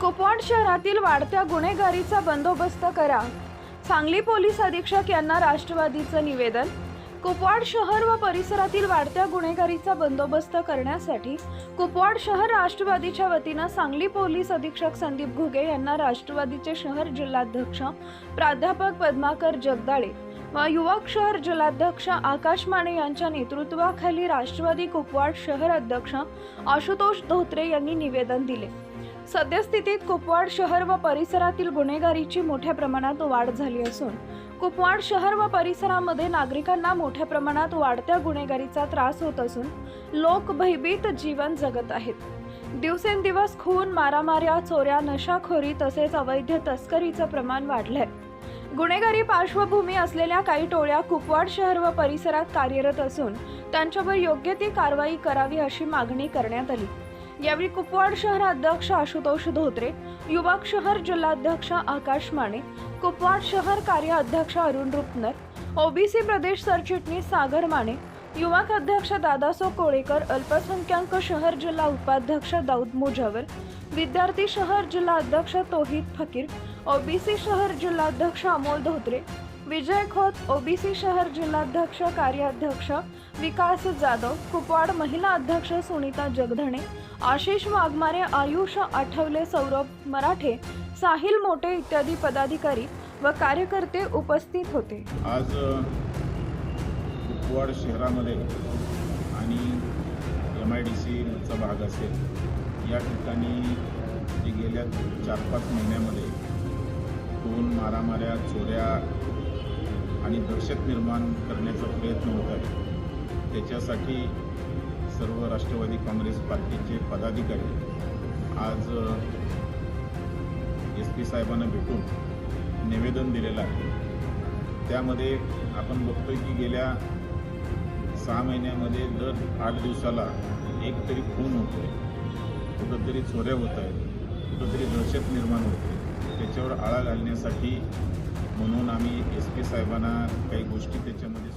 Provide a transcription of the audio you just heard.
कोपवाड शहरातील वाढत्या गुन्हेगारीचा बंदोबस्त करा. सांगली पोलीस अधीक्षक यांना राष्ट्रवादीचं निवेदन. कुपवाड शहर व परिसरातील वाढत्या गुन्हेगारीचा बंदोबस्त करण्यासाठी कुपवाड शहर राष्ट्रवादीच्या वतीनं सांगली पोलीस अधीक्षक संदीप घुगे यांना राष्ट्रवादीचे शहर जिल्हाध्यक्ष प्राध्यापक पद्माकर जगदाळे व युवक शहर जिल्हाध्यक्ष आकाश माने यांच्या नेतृत्वाखाली राष्ट्रवादी कुपवाड शहर अध्यक्ष आशुतोष धोत्रे यांनी निवेदन दिले. सद्यस्थितीत कुपवाड शहर व परिसरातील गुन्हेगारीची मोठ्या प्रमाणात वाढ झाली असून कुपवाड शहर व परिसरामध्ये नागरिकांना मोठ्या प्रमाणात वाढत्या गुन्हेगारीचा त्रास होत असून लोक भयभीत जीवन जगत आहेत. दिवसेंदिवस खून मारामाऱ्या चोऱ्या नशाखोरी तसेच अवैध तस्करीचं प्रमाण वाढलंय. गुन्हेगारी पार्श्वभूमी असलेल्या काही टोळ्या कुपवाड शहर व परिसरात कार्यरत असून त्यांच्यावर योग्य ती कारवाई करावी अशी मागणी करण्यात आली. यावेळी कुपवाड शहर अध्यक्ष आशुतोष धोत्रे युवक शहर जिल्हाध्यक्ष आकाश माने कुपवाड शहर कार्य अध्यक्ष अरुण रुपनर ओबीसी प्रदेश सरचिटणीस सागर माने युवक अध्यक्ष दादासो कोळेकर अल्पसंख्याक शहर जिल्हा उपाध्यक्ष दाऊद मुजावर विद्यार्थी शहर जिल्हा अध्यक्ष तोहिद फकीर ओबीसी शहर जिल्हाध्यक्ष अमोल धोत्रे विजय खोत ओबीसी शहर जिल्हाध्यक्ष कार्याध्यक्ष विकास जाधव कुपवाड महिला अध्यक्ष सुनीता जगधणे आशिष वाघमारे आयुष आठवले सौरभ मराठे साहिल मोटे इत्यादी पदाधिकारी व कार्यकर्ते उपस्थित होते. आज कुपवाड शहरामध्ये आणि एम आय डी सीचा भाग असेल या ठिकाणी जे गेल्या चार पाच महिन्यामध्ये दोन मारामाऱ्या चोऱ्या आणि दहशत निर्माण करण्याचा प्रयत्न होत आहे. त्याच्यासाठी सर्व राष्ट्रवादी काँग्रेस पार्टीचे पदाधिकारी आज एस पी साहेबांना भेटून निवेदन दिलेलं आहे. त्यामध्ये आपण बघतोय की गेल्या सहा महिन्यामध्ये दर आठ दिवसाला एक तरी खून होतो आहे कुठंतरी चोऱ्या होत आहेत. कुठंतरी दहशत निर्माण होते त्याच्यावर आळा घालण्यासाठी म्हणून आम्ही एस पी साहेबांना काही गोष्टी त्याच्यामध्ये